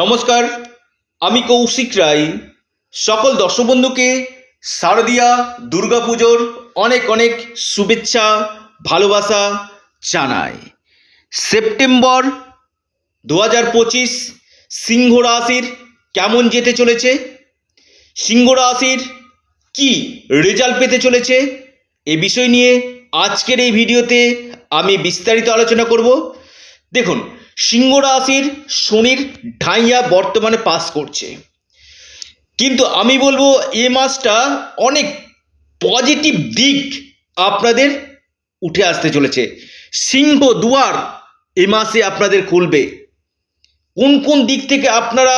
নমস্কার, আমি কৌশিক রায়। সকল দর্শক বন্ধুকে শারদীয়া দুর্গাপুজোর অনেক অনেক শুভেচ্ছা, ভালোবাসা জানাই। সেপ্টেম্বর দু হাজার পঁচিশ সিংহ রাশির কেমন যেতে চলেছে? সিংহ রাশির কি রেজাল্ট পেতে চলেছে? এ বিষয় নিয়ে আজকের এই ভিডিওতে আমি বিস্তারিত আলোচনা করব। দেখুন সিংহ রাশির শনির ঢাইয়া বর্তমানে পাস করছে। কিন্তু আমি বলব, এ মাসটা অনেক পজিটিভ দিক আপনাদের উঠে আসতে চলেছে। সিংহ দুয়ার এ মাসে আপনাদের খুলবে। কোন কোন দিক থেকে আপনারা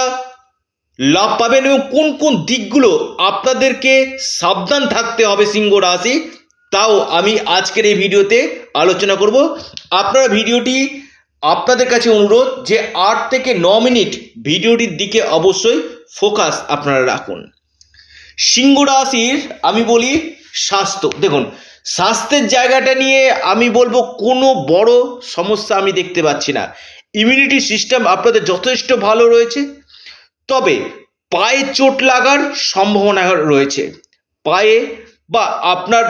লাভ পাবেন এবং কোন কোন দিকগুলো আপনাদেরকে সাবধান থাকতে হবে সিংহ রাশি, তাও আমি আজকের এই ভিডিওতে আলোচনা করব। আপনারা ভিডিওটি আপনাদের কাছে অনুরোধ যে আট থেকে ন মিনিট ভিডিওটির দিকে অবশ্যই ফোকাস আপনারা রাখুন। সিংহ রাশির, আমি বলি স্বাস্থ্য। দেখুন, স্বাস্থ্যের জায়গাটা নিয়ে আমি বলব কোনো বড় সমস্যা আমি দেখতে পাচ্ছি না। ইমিউনিটি সিস্টেম আপনাদের যথেষ্ট ভালো রয়েছে। তবে পায়ে চোট লাগার সম্ভাবনা রয়েছে। পায়ে বা আপনার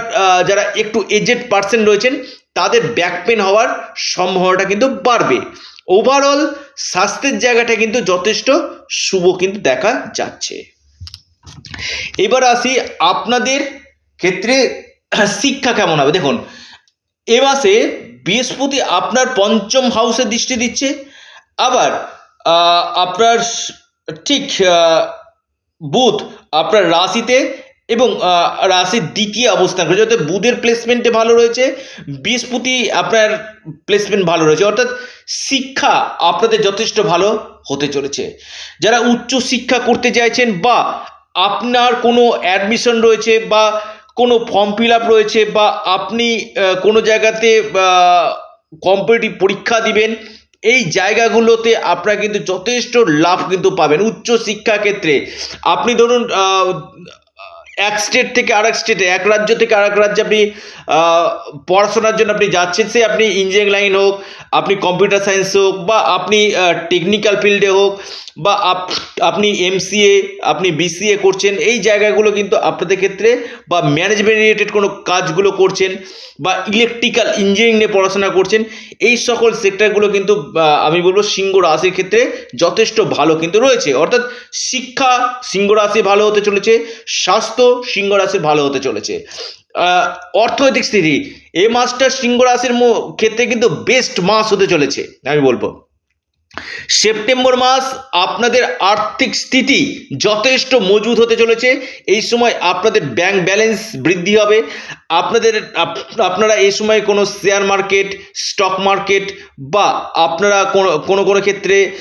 যারা একটু এজেড পার্সন রয়েছেন, তাদের ব্যাক পেন হওয়ার সম্ভাবনাটা কিন্তু বাড়বে। ওভারঅল স্বাস্থ্যের জায়গাটা কিন্তু যথেষ্ট শুভ কিন্তু দেখা যাচ্ছে। এবার আসি আপনাদের ক্ষেত্রে শিক্ষা কেমন হবে? দেখুন, এ মাসে বৃহস্পতি আপনার পঞ্চম হাউসে দৃষ্টি দিচ্ছে, আবার আপনার ঠিক বুধ আপনার রাশিতে এবং রাশির দ্বিতীয় অবস্থান করেছে। অর্থাৎ বুধের প্লেসমেন্টে ভালো রয়েছে, বৃহস্পতি আপনার প্লেসমেন্ট ভালো রয়েছে। অর্থাৎ শিক্ষা আপনাদের যথেষ্ট ভালো হতে চলেছে। যারা উচ্চ শিক্ষা করতে চাইছেন বা আপনার কোনো অ্যাডমিশন রয়েছে বা কোনো ফর্ম ফিল আপ রয়েছে বা আপনি কোনো জায়গাতে কম্পিটিটিভ পরীক্ষা দিবেন, এই জায়গাগুলোতে আপনারা কিন্তু যথেষ্ট লাভ কিন্তু পাবেন উচ্চ শিক্ষা ক্ষেত্রে। আপনি ধরুন এক স্টেট থেকে আরেক স্টেটে এক রাজ্য থেকে আরেক রাজ্যে আপনি পড়াশোনার জন্য আপনি যাচ্ছেন, সে আপনি ইঞ্জিনিয়ারিং লাইন হোক, আপনি কম্পিউটার সায়েন্স হোক, বা আপনি টেকনিক্যাল ফিল্ডে হোক বা আপ- আপনি এমসিএ আপনি বিসিএ করছেন, এই জায়গাগুলো কিন্তু আপনাদের ক্ষেত্রে বা ম্যানেজমেন্ট রিলেটেড কোনো কাজগুলো করছেন বা ইলেকট্রিক্যাল ইঞ্জিনিয়ারিং নিয়ে পড়াশোনা করছেন, এই সকল সেক্টরগুলো কিন্তু আমি বলব সিংহ রাশির ক্ষেত্রে যথেষ্ট ভালো কিন্তু রয়েছে। অর্থাৎ শিক্ষা সিংহ রাশি ভালো হতে চলেছে, স্বাস্থ্য সিংহ রাশির ভালো হতে চলেছে। অর্থনৈতিক স্থিতি এই মাসটা সিংহ রাশির ক্ষেত্রে কিন্তু বেস্ট মাস হতে চলেছে, আমি বলব। সেপ্টেম্বর মাস আপনাদের আর্থিক স্থিতি যথেষ্ট মজবুত হতে চলেছে। এই সময় আপনাদের ব্যাংক ব্যালেন্স বৃদ্ধি হবে। আপনাদের, আপ- আপনারা এই সময় কোনো শেয়ার মার্কেট স্টক মার্কেট বা আপনারা কোনো কোনো কোনো ক্ষেত্রে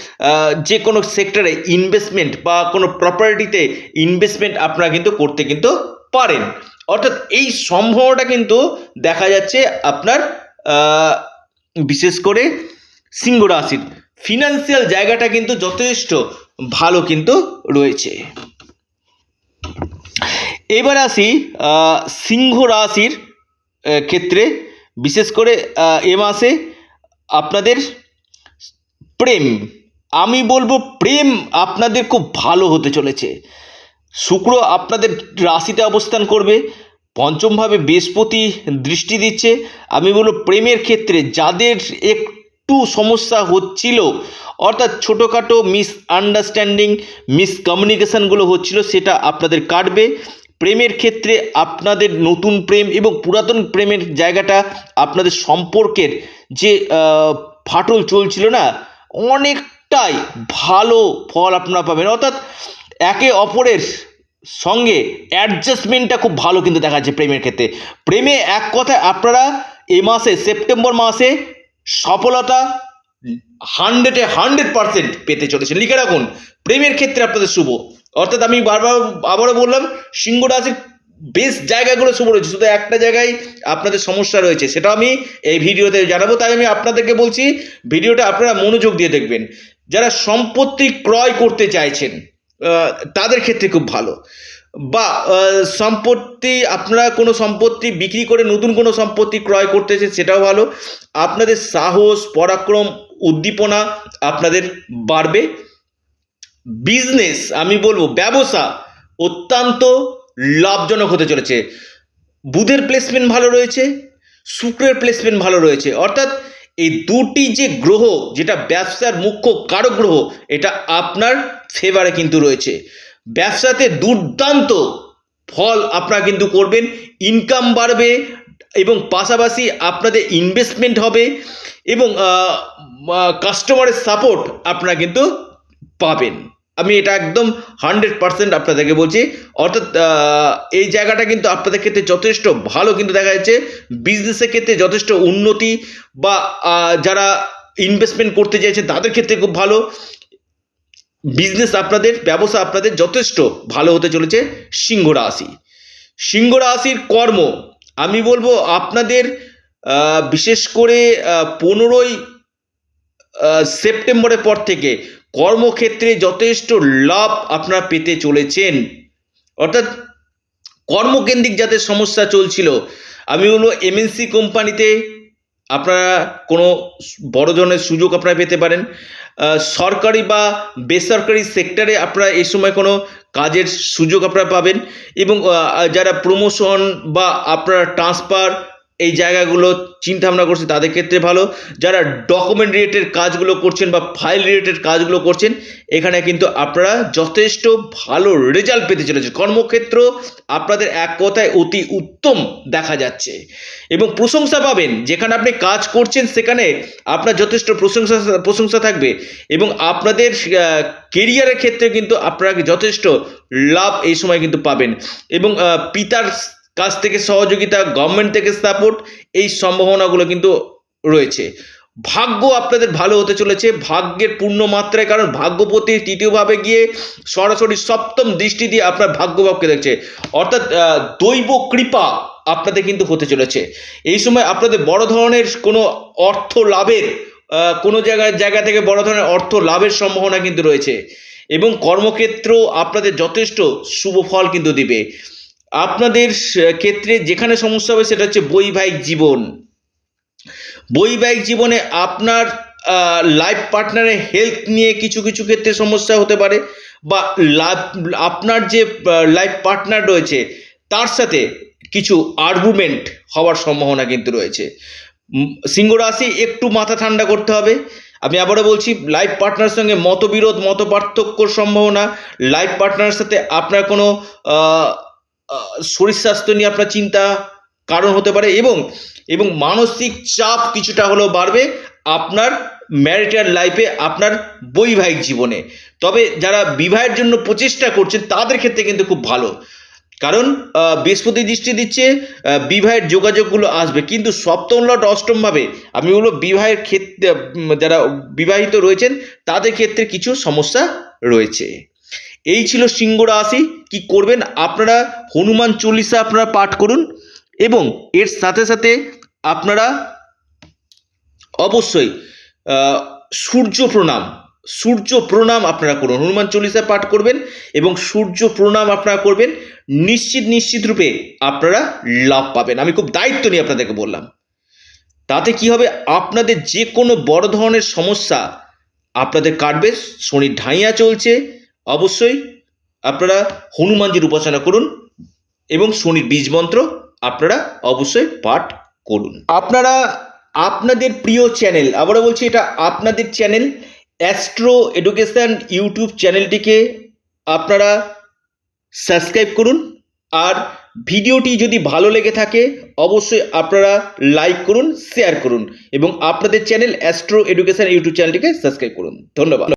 যে কোনো সেক্টরে ইনভেস্টমেন্ট বা কোনো প্রপার্টিতে ইনভেস্টমেন্ট আপনারা কিন্তু করতে কিন্তু পারেন। অর্থাৎ এই সম্ভাবনাটা কিন্তু দেখা যাচ্ছে আপনার বিশেষ করে সিংহ রাশির। ফিনান্সিয়াল জায়গাটা কিন্তু যথেষ্ট ভালো কিন্তু রয়েছে। এবার আসি সিংহ রাশির ক্ষেত্রে। বিশেষ করে এ মাসে আপনাদের প্রেম, আমি বলব প্রেম আপনাদের খুব ভালো হতে চলেছে। শুক্র আপনাদের রাশিতে অবস্থান করবে, পঞ্চমভাবে বৃহস্পতি দৃষ্টি দিচ্ছে। আমি বলব প্রেমের ক্ষেত্রে যাদের একটু সমস্যা হচ্ছিল। অর্থাৎ ছোটোখাটো মিস আন্ডারস্ট্যান্ডিং মিসকমিউনিকেশানগুলো হচ্ছিল, সেটা আপনাদের কাটবে। প্রেমের ক্ষেত্রে আপনাদের নতুন প্রেম এবং পুরাতন প্রেমের জায়গাটা আপনাদের সম্পর্কের যে ফাটল চলছিল না, অনেকটাই ভালো ফল আপনারা পাবেন। অর্থাৎ একে অপরের সঙ্গে অ্যাডজাস্টমেন্টটা খুব ভালো কিন্তু দেখা যাচ্ছে প্রেমের ক্ষেত্রে। প্রেমে এক কথায় আপনারা এ মাসে, সেপ্টেম্বর মাসে সফলতা হান্ড্রেডে হান্ড্রেড পার্সেন্ট পেতে চলেছেন। লিখে রাখুন, প্রেমের ক্ষেত্রে আপনাদের শুভ। অর্থাৎ আমি বারবার, আবারও বললাম, সিংহ রাশির বেশ জায়গাগুলো শুভ রয়েছে। শুধু একটা জায়গায় আপনাদের সমস্যা রয়েছে, সেটা আমি এই ভিডিওতে জানাব। তাই আমি আপনাদেরকে বলছি, ভিডিওটা আপনারা মনোযোগ দিয়ে দেখবেন। যারা সম্পত্তি ক্রয় করতে চাইছেন তাদের ক্ষেত্রে খুব ভালো। বা সম্পত্তি, আপনারা কোনো সম্পত্তি বিক্রি করে নতুন কোনো সম্পত্তি ক্রয় করতেছে সেটাও ভালো। আপনাদের সাহস, পরাক্রম, উদ্দীপনা আপনাদের বাড়বে। বিজনেস, আমি বলব, ব্যবসা অত্যন্ত লাভজনক হতে চলেছে। বুধের প্লেসমেন্ট ভালো রয়েছে, শুক্রের প্লেসমেন্ট ভালো রয়েছে। অর্থাৎ এই দুটি যে গ্রহ, যেটা ব্যবসার মুখ্য কারক গ্রহ, এটা আপনার ফেভারে কিন্তু রয়েছে। ব্যবসাতে দুর্দান্ত ফল আপনারা কিন্তু করবেন ইনকাম বাড়বে এবং পাশাপাশি আপনাদের ইনভেস্টমেন্ট হবে এবং কাস্টমারের সাপোর্ট আপনারা কিন্তু পাবেন। আমি এটা একদম হান্ড্রেড পার্সেন্ট আপনাদেরকে বলছি। অর্থাৎ এই জায়গাটা কিন্তু আপনাদের ক্ষেত্রে যথেষ্ট ভালো কিন্তু দেখা যাচ্ছে। বিজনেসের ক্ষেত্রে যথেষ্ট উন্নতি বা যারা ইনভেস্টমেন্ট করতে চাইছে তাদের ক্ষেত্রে খুব ভালো। বিজনেস আপনাদের, ব্যবসা আপনাদের যথেষ্ট ভালো হতে চলেছে সিংহ রাশি। সিংহ রাশির কর্ম, আমি বলব আপনাদের বিশেষ করে পনেরোই সেপ্টেম্বরের পর থেকে কর্মক্ষেত্রে যথেষ্ট লাভ আপনারা পেতে চলেছেন। অর্থাৎ কর্মকেন্দ্রিক যাদের সমস্যা চলছিল, আমি বলব এমএনসি কোম্পানিতে আপনারা কোনো বড় ধরনের সুযোগ আপনারা পেতে পারেন। সরকারি বা বেসরকারি সেক্টরে আপনারা এই সময় কোনো কাজের সুযোগ আপনারা পাবেন এবং যারা প্রমোশন বা আপনারা ট্রান্সফার এই জায়গাগুলো চিন্তা ভাবনা করছে, তাদের ক্ষেত্রে ভালো। যারা ডকুমেন্ট রিলেটেড কাজগুলো করছেন বা ফাইল রিলেটেড কাজগুলো করছেন, এখানে কিন্তু আপনারা যথেষ্ট ভালো রেজাল্ট পেতে চলেছে কর্মক্ষেত্র আপনাদের এক কথায় অতি উত্তম দেখা যাচ্ছে। এবং প্রশংসা পাবেন, যেখানে আপনি কাজ করছেন, সেখানে আপনার যথেষ্ট প্রশংসা প্রশংসা থাকবে। এবং আপনাদের কেরিয়ারের ক্ষেত্রে কিন্তু আপনারা যথেষ্ট লাভ এই সময় কিন্তু পাবেন। এবং পিতার কাছ থেকে সহযোগিতা গভর্নমেন্ট থেকে সাপোর্ট এই সম্ভাবনাগুলো কিন্তু রয়েছে। ভাগ্য আপনাদের ভালো হতে চলেছে, ভাগ্যের পূর্ণ মাত্রায়, কারণ ভাগ্যপতি তৃতীয়ভাবে গিয়ে সরাসরি সপ্তম দৃষ্টি দিয়ে আপনার ভাগ্যভাবকে দেখছে। অর্থাৎ দৈব কৃপা আপনাদের কিন্তু হতে চলেছে। এই সময় আপনাদের বড় ধরনের কোনো অর্থ লাভের কোনো জায়গায়, জায়গা থেকে বড় ধরনের অর্থ লাভের সম্ভাবনা কিন্তু রয়েছে। এবং কর্মক্ষেত্র আপনাদের যথেষ্ট শুভ ফল কিন্তু দিবে। আপনাদের ক্ষেত্রে যেখানে সমস্যা হবে সেটা হচ্ছে বৈবাহিক জীবন। বৈবাহিক জীবনে আপনার লাইফ পার্টনারের হেলথ নিয়ে কিছু কিছু ক্ষেত্রে সমস্যা হতে পারে বা আপনার যে লাইফ পার্টনার রয়েছে, তার সাথে কিছু আর্গুমেন্ট হওয়ার সম্ভাবনা কিন্তু রয়েছে। সিংহ রাশি একটু মাথা ঠান্ডা করতে হবে। আমি আবারও বলছি লাইফ পার্টনার সঙ্গে মতবিরোধ মত পার্থক্যর সম্ভাবনা লাইফ পার্টনারের সাথে আপনার কোনো শরীর স্বাস্থ্য নিয়ে আপনার চিন্তা কারণ হতে পারে এবং এবং মানসিক চাপ কিছুটা হলেও বাড়বে আপনার ম্যারিটাল লাইফে, আপনার বৈবাহিক জীবনে। তবে যারা বিবাহের জন্য প্রচেষ্টা করছেন, তাদের ক্ষেত্রে কিন্তু খুব ভালো। কারণ বৃহস্পতি দৃষ্টি দিচ্ছে বিবাহের যোগাযোগগুলো আসবে। কিন্তু সপ্তম লট অষ্টমভাবে আমি বলব বিবাহের ক্ষেত্রে যারা বিবাহিত রয়েছেন, তাদের ক্ষেত্রে কিছু সমস্যা রয়েছে। এই ছিল সিংহ রাশি, কি করবেন আপনারা? হনুমান চল্লিশা আপনারা পাঠ করুন এবং এর সাথে সাথে আপনারা অবশ্যই সূর্য প্রণাম সূর্য প্রণাম আপনারা করুন। হনুমান চল্লিশা পাঠ করবেন এবং সূর্য প্রণাম আপনারা করবেন। নিশ্চিত নিশ্চিত রূপে আপনারা লাভ পাবেন। আমি খুব দায়িত্ব নিয়ে আপনাদেরকে বললাম। তাতে কি হবে? আপনাদের যে কোনো বড় ধরনের সমস্যা আপনাদের কাটবে। শনির ঢাইয়া চলছে অবশ্যই আপনারা হনুমানজির উপাসনা করুন এবং শনির বীজ মন্ত্র আপনারা অবশ্যই পাঠ করুন। আপনারা আপনাদের প্রিয় চ্যানেল, আবারও বলছি এটা আপনাদের চ্যানেল, অ্যাস্ট্রো এডুকেশন ইউটিউব চ্যানেলটিকে আপনারা সাবস্ক্রাইব করুন আর ভিডিওটি যদি ভালো লেগে থাকে, অবশ্যই আপনারা লাইক করুন, শেয়ার করুন এবং আপনাদের চ্যানেল অ্যাস্ট্রো এডুকেশন ইউটিউব চ্যানেলটিকে সাবস্ক্রাইব করুন। ধন্যবাদ।